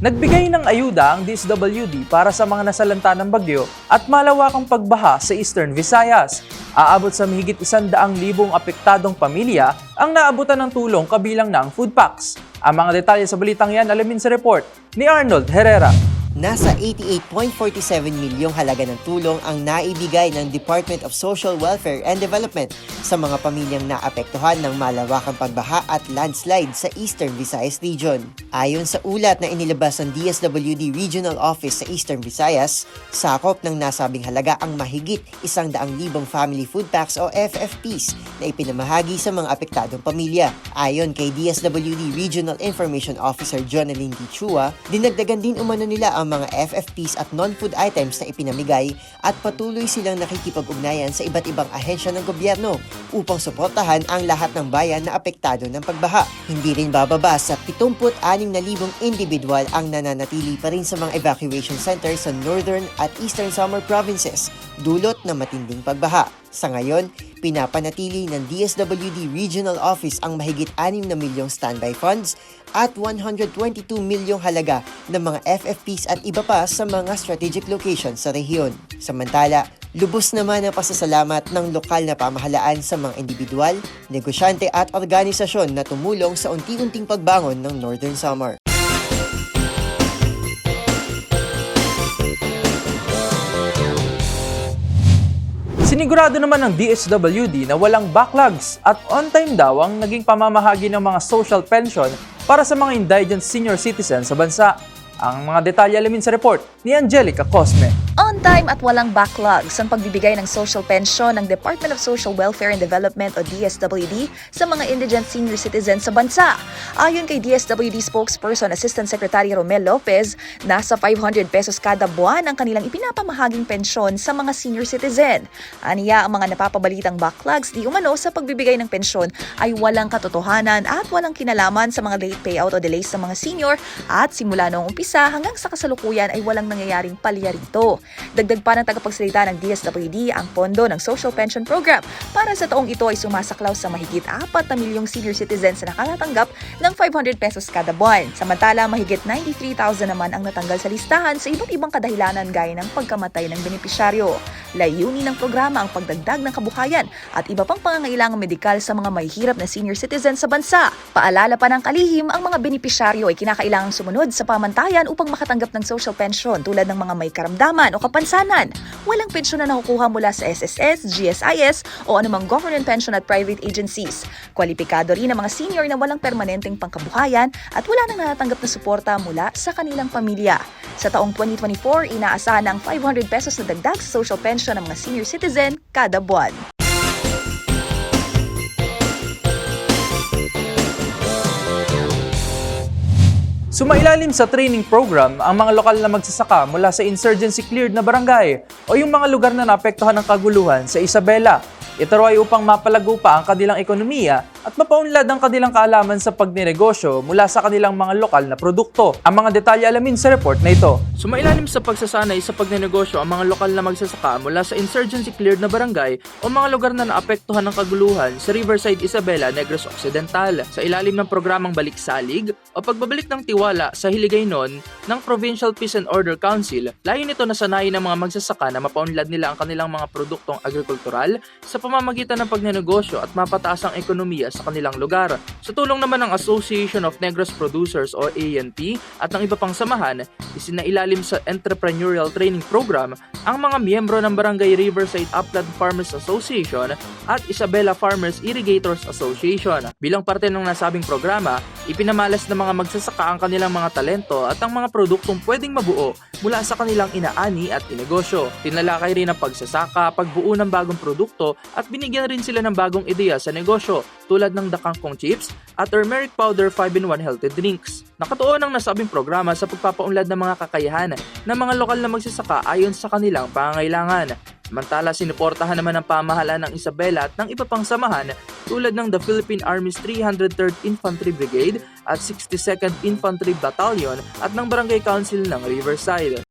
Nagbigay ng ayuda ang DSWD para sa mga nasalanta ng bagyo at malawakang pagbaha sa Eastern Visayas. Aabot sa mahigit isandaang libong apektadong pamilya ang naabutan ng tulong kabilang ng food packs. Ang mga detalye sa balitang yan alamin sa report ni Arnold Herrera. Nasa 88.47 milyong halaga ng tulong ang naibigay ng Department of Social Welfare and Development sa mga pamilyang naapektuhan ng malawakang pagbaha at landslide sa Eastern Visayas Region. Ayon sa ulat na inilabas ng DSWD Regional Office sa Eastern Visayas, sakop ng nasabing halaga ang mahigit isang daang libong family food packs o FFPs na ipinamahagi sa mga apektadong pamilya. Ayon kay DSWD Regional Information Officer Jonalyn D. Chua, dinagdagan din umano nila ang mga FFPs at non-food items na ipinamigay at patuloy silang nakikipag-ugnayan sa iba't ibang ahensya ng gobyerno upang suportahan ang lahat ng bayan na apektado ng pagbaha. Hindi rin bababa sa 76,000 individual ang nananatili pa rin sa mga evacuation centers sa northern at eastern summer provinces dulot ng matinding pagbaha. Sa ngayon, pinapanatili ng DSWD Regional Office ang mahigit 6 na milyong standby funds at 122 milyong halaga ng mga FFPs at iba pa sa mga strategic locations sa rehiyon. Samantala, lubos naman ang pasasalamat ng lokal na pamahalaan sa mga individual, negosyante at organisasyon na tumulong sa unti-unting pagbangon ng Northern Summer. Sinigurado naman ng DSWD na walang backlogs at on-time daw ang naging pamamahagi ng mga social pension para sa mga indigent senior citizens sa bansa. Ang mga detalye alamin sa report ni Angelica Cosme. On time at walang backlogs ang pagbibigay ng social pension ng Department of Social Welfare and Development o DSWD sa mga indigent senior citizens sa bansa. Ayon kay DSWD spokesperson Assistant Secretary Romel Lopez, nasa 500 pesos kada buwan ang kanilang ipinapamahaging pensyon sa mga senior citizen. Aniya ang mga napapabalitang backlogs di umano sa pagbibigay ng pensyon ay walang katotohanan at walang kinalaman sa mga late payout o delays sa mga senior at simula noong umpisa hanggang sa kasalukuyan ay walang nangyayaring palya rito. Dagdag pa ng tagapagsalita ng DSWD ang pondo ng Social Pension Program para sa taong ito ay sumasaklaw sa mahigit 4 na milyong senior citizens na nakakatanggap ng 500 pesos kada buwan. Samantala, mahigit 93,000 naman ang natanggal sa listahan sa iba't ibang kadahilanan gaya ng pagkamatay ng benepisyaryo. Layunin ng programa ang pagdagdag ng kabuhayan at iba pang pangangailangang medikal sa mga mahihirap na senior citizens sa bansa. Paalala pa ng kalihim, ang mga benepisyaryo ay kinakailangang sumunod sa pamantayan upang makatanggap ng social pension tulad ng mga may karamdaman o kapansanan. Walang pensyon na nakukuha mula sa SSS, GSIS o anumang government pension at private agencies. Kwalipikado rin ang mga senior na walang permanenteng pangkabuhayan at wala nang natatanggap na suporta mula sa kanilang pamilya. Sa taong 2024, inaasahan ang 500 pesos na dagdag sa social pension ng mga senior citizen kada buwan. Sumailalim sa training program ang mga lokal na magsasaka mula sa insurgency cleared na barangay o yung mga lugar na naapektuhan ng kaguluhan sa Isabela. Ito ay upang mapalago pa ang kanilang ekonomiya at mapaunlad ang kanilang kaalaman sa pagnenegosyo mula sa kanilang mga lokal na produkto. Ang mga detalye alamin sa report na ito. Sumailalim sa pagsasanay sa pagnenegosyo ang mga lokal na magsasaka mula sa insurgency cleared na barangay o mga lugar na naapektuhan ng kaguluhan sa Riverside Isabela, Negros Occidental sa ilalim ng programang Balik Salig o pagbabalik ng tiwala sa Hiligaynon ng Provincial Peace and Order Council. Layo nito na sanayin ng mga magsasaka na mapaunlad nila ang kanilang mga produktong agrikultural sa pamamagitan ng pagnenegosyo at mapataas ang ekonomiya sa kanilang lugar. Sa tulong naman ng Association of Negros Producers o ANP at ng iba pang samahan, isinailalim sa Entrepreneurial Training Program ang mga miyembro ng Barangay Riverside Upland Farmers Association at Isabela Farmers Irrigators Association. Bilang parte ng nasabing programa, ipinamalas ng mga magsasaka ang kanilang mga talento at ang mga produktong pwedeng mabuo mula sa kanilang inaani at inegosyo. Tinalakay rin ang pagsasaka, pagbuo ng bagong produkto at binigyan rin sila ng bagong ideya sa negosyo tulad ng dakangkong chips at turmeric powder 5-in-1 healthy drinks. Nakatuon ang nasabing programa sa pagpapaunlad ng mga kakayahan ng mga lokal na magsasaka ayon sa kanilang pangangailangan. Samantala, sinuportahan naman ng pamahalaan ng Isabela at ng iba pang samahan tulad ng the Philippine Army's 303rd Infantry Brigade at 62nd Infantry Battalion at ng Barangay Council ng Riverside.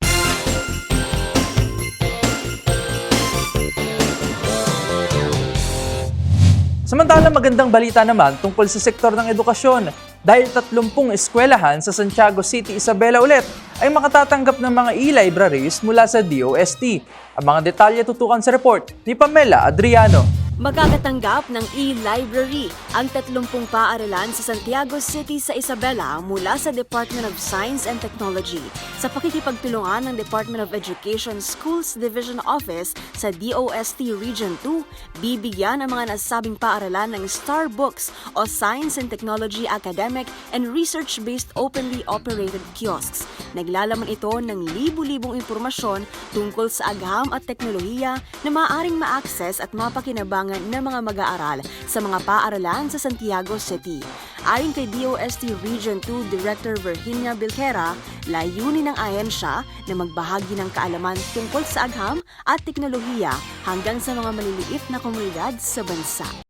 Samantala magandang balita naman tungkol sa sektor ng edukasyon dahil 30 eskwelahan sa Santiago City, Isabela ulit ay makatatanggap ng mga e-libraries mula sa DOST. Ang mga detalye tutukan sa report ni Pamela Adriano. Magkakatanggap ng e-library ang 30 paaralan sa Santiago City sa Isabela mula sa Department of Science and Technology sa pakikipagtulungan ng Department of Education Schools Division Office sa DOST Region 2, bibigyan ang mga nasabing paaralan ng Star Books o Science and Technology Academic and Research-based openly operated kiosks. Naglalaman ito ng libu-libong impormasyon tungkol sa agham at teknolohiya na maaaring ma-access at mapakinabangan ng mga mag-aaral sa mga paaralan sa Santiago City. Ayon kay DOST Region 2 Director Virginia Bilquera, layunin ng ahensya na magbahagi ng kaalaman tungkol sa agham at teknolohiya hanggang sa mga maliliit na komunidad sa bansa.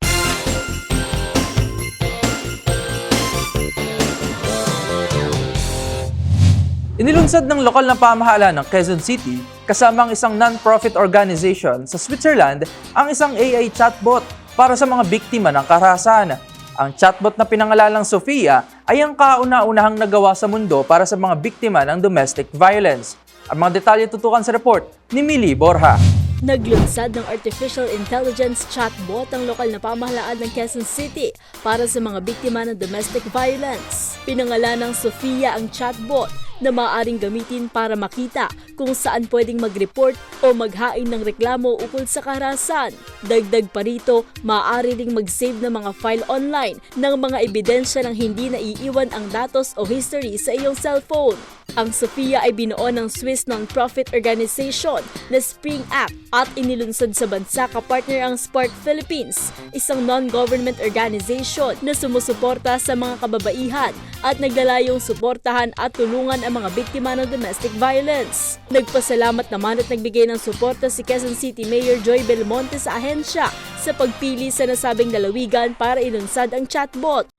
Inilunsad ng lokal na pamahalaan ng Quezon City kasama ang isang non-profit organization sa Switzerland ang isang AI chatbot para sa mga biktima ng karahasan. Ang chatbot na pinangalalang Sofia ay ang kauna-unahang nagawa sa mundo para sa mga biktima ng domestic violence. Ang mga detalye tutukan sa report ni Millie Borja. Naglunsad ng artificial intelligence chatbot ang lokal na pamahalaan ng Quezon City para sa mga biktima ng domestic violence. Pinangalan ng Sofia ang chatbot na maaaring gamitin para makita kung saan pwedeng mag-report o maghain ng reklamo ukol sa karahasan. Dagdag pa rito, maaari ring mag-save ng mga file online ng mga ebidensya ng hindi naiiwan ang datos o history sa iyong cellphone. Ang Sofia ay binuo ng Swiss non-profit organization na Spring Act at inilunsad sa bansa kapartner ang Spark Philippines, isang non-government organization na sumusuporta sa mga kababaihan at naglalayong suportahan at tulungan ang mga biktima ng domestic violence. Nagpasalamat naman at nagbigay ng suporta si Quezon City Mayor Joy Belmonte sa ahensya sa pagpili sa nasabing lalawigan para ilunsad ang chatbot.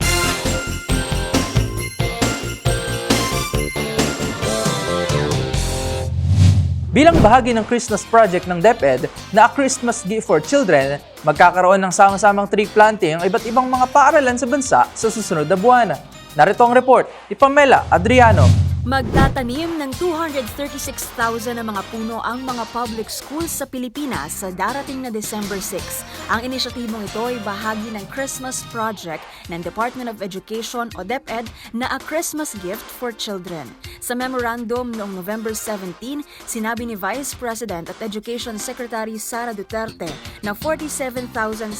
Bilang bahagi ng Christmas project ng DepEd na A Christmas Gift for Children, magkakaroon ng sama-samang tree planting ang iba't ibang mga paaralan sa bansa sa susunod na buwan. Narito ang report ni Pamela Adriano. Magtatanim ng 236,000 na mga puno ang mga public schools sa Pilipinas sa darating na December 6. Ang inisyatibong ito ay bahagi ng Christmas Project ng Department of Education o DepEd na A Christmas Gift for Children. Sa memorandum noong November 17, sinabi ni Vice President at Education Secretary Sara Duterte na 47,678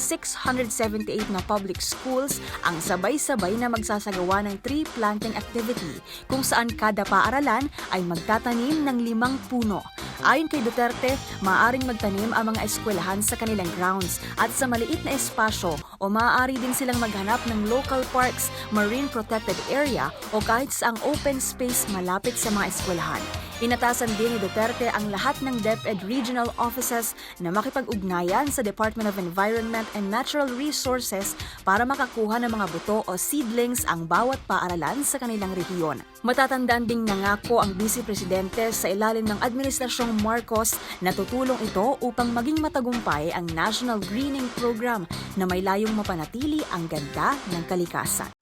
na public schools ang sabay-sabay na magsasagawa ng tree planting activity kung saan kada paaralan ay magtatanim ng limang puno. Ayon kay Duterte, maaaring magtanim ang mga eskwelahan sa kanilang grounds at sa maliit na espasyo o maaari din silang maghanap ng local parks, marine protected area o kahit sa ang open space malapit sa mga eskwelahan. Inatasan din ni Duterte ang lahat ng DepEd regional offices na makipag-ugnayan sa Department of Environment and Natural Resources para makakuha ng mga buto o seedlings ang bawat paaralan sa kanilang rehiyon. Matatandaan ding nangako ang Vice Presidente sa ilalim ng Administrasyong Marcos na tutulong ito upang maging matagumpay ang National Greening Program na may layong mapanatili ang ganda ng kalikasan.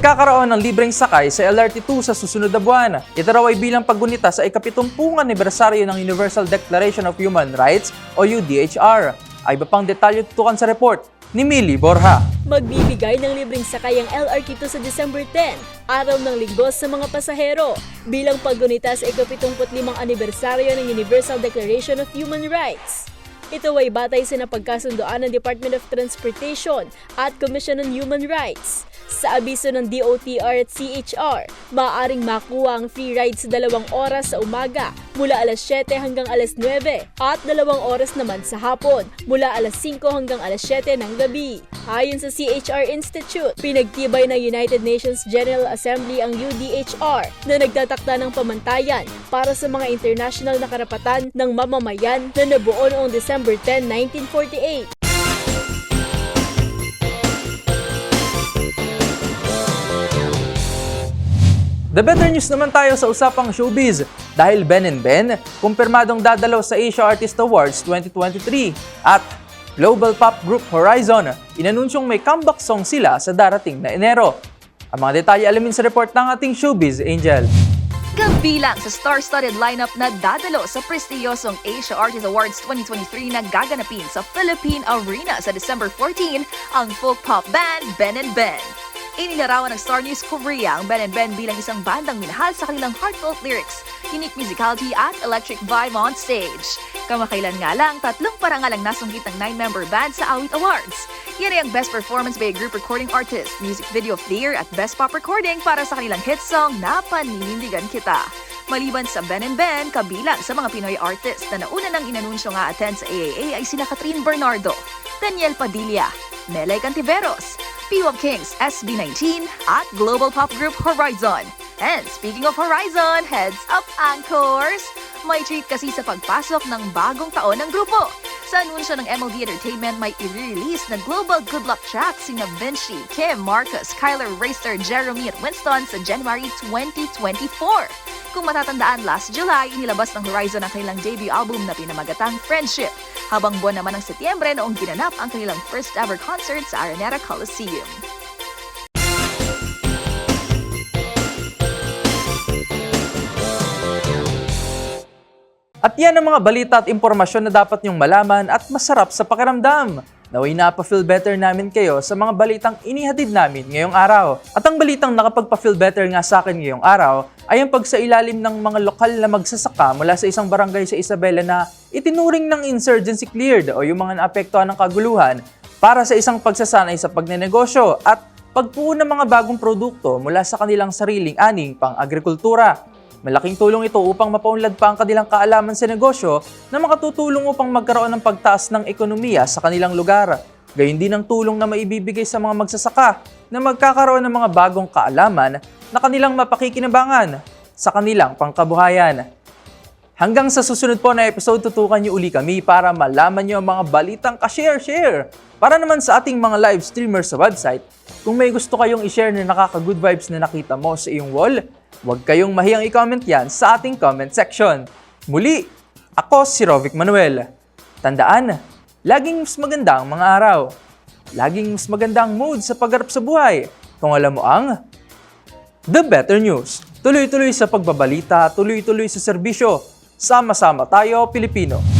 Magkakaroon ng libreng sakay sa LRT2 sa susunod na buwan. Ito raw ay bilang paggunita sa ikapitumpung anibersaryo ng Universal Declaration of Human Rights o UDHR. Ay iba pang detalye tutukan sa report ni Millie Borja. Magbibigay ng libreng sakay ang LRT2 sa December 10, araw ng linggo sa mga pasahero, bilang paggunita sa ika-75 anibersaryo ng Universal Declaration of Human Rights. Ito ay batay sa napagkasundoan ng Department of Transportation at Commission on Human Rights. Sa abiso ng DOTR at CHR, maaaring makuha ang free ride sa dalawang oras sa umaga mula alas 7 hanggang alas 9 at dalawang oras naman sa hapon mula alas 5 hanggang alas 7 ng gabi. Ayon sa CHR Institute, pinagtibay ng United Nations General Assembly ang UDHR na nagtatakda ng pamantayan para sa mga international na karapatan ng mamamayan na nabuo noong December 10, 1948. The better news naman tayo sa usapang showbiz dahil Ben and Ben kumpirmadong dadalaw sa Asia Artist Awards 2023 at Global Pop Group Horizon inanunsyong may comeback song sila sa darating na Enero. Ang mga detalye alamin sa report ng ating showbiz Angel. Kabilang sa star-studded lineup na dadalo sa prestiyosong Asia Artist Awards 2023 na gaganapin sa Philippine Arena sa December 14 ang folk pop band Ben and Ben. Inilarawan ng Star News Korea ang Ben Ben bilang isang bandang minahal sa kanilang heartfelt lyrics, unique musicality at electric vibe on stage. Kamakailan nga lang, tatlong parangal ang nasunggit ng nine-member band sa Awit Awards. Yan ay ang Best Performance by a Group Recording Artist, Music Video of the Year at Best Pop Recording para sa kanilang hit song na Paninindigan Kita. Maliban sa Ben and Ben, kabilang sa mga Pinoy artists na nauna nang inanunsyo nga attend sa AAA ay sina Catherine Bernardo, Daniel Padilla, Melay Cantiveros, P-Wop Kings SB19 at Global Pop Group Horizon. And speaking of Horizon, heads up anchors! May treat kasi sa pagpasok ng bagong taon ng grupo. Sa anunsyo ng MLB Entertainment, may i-release na global good luck track sina Vinci, Kim, Marcus, Kyler, Racer, Jeremy at Winston sa January 2024. Kung matatandaan, last July, inilabas ng Horizon ang kanilang debut album na pinamagatang Friendship. Habang buwan naman ng Setyembre noong ginanap ang kanilang first ever concert sa Araneta Coliseum. At yan ang mga balita at impormasyon na dapat niyong malaman at masarap sa pakiramdam. Naway nappa-feel better namin kayo sa mga balitang inihatid namin ngayong araw. At ang balitang nakapagpa-feel better nga sa akin ngayong araw ay ang pagsailalim ng mga lokal na magsasaka mula sa isang barangay sa Isabela na itinuring ng insurgency cleared o yung mga naapektuhan ng kaguluhan para sa isang pagsasanay sa pagnenegosyo at pagpuo ng mga bagong produkto mula sa kanilang sariling aning pang-agrikultura. Malaking tulong ito upang mapaunlad pa ang kanilang kaalaman sa negosyo na makatutulong upang magkaroon ng pagtaas ng ekonomiya sa kanilang lugar. Gayun din ang tulong na maibibigay sa mga magsasaka na magkakaroon ng mga bagong kaalaman na kanilang mapakikinabangan sa kanilang pangkabuhayan. Hanggang sa susunod po na episode, tutukan niyo uli kami para malaman niyo ang mga balitang ka-share-share. Para naman sa ating mga live streamers sa website, kung may gusto kayong i-share na nakaka-good vibes na nakita mo sa iyong wall, huwag kayong mahiyang i-comment yan sa ating comment section. Muli, ako si Rovic Manuel. Tandaan, laging mas maganda ang mga araw. Laging mas maganda ang mood sa pagharap sa buhay. Kung alam mo ang The Better News. Tuloy-tuloy sa pagbabalita, tuloy-tuloy sa serbisyo. Sama-sama tayo, Pilipino.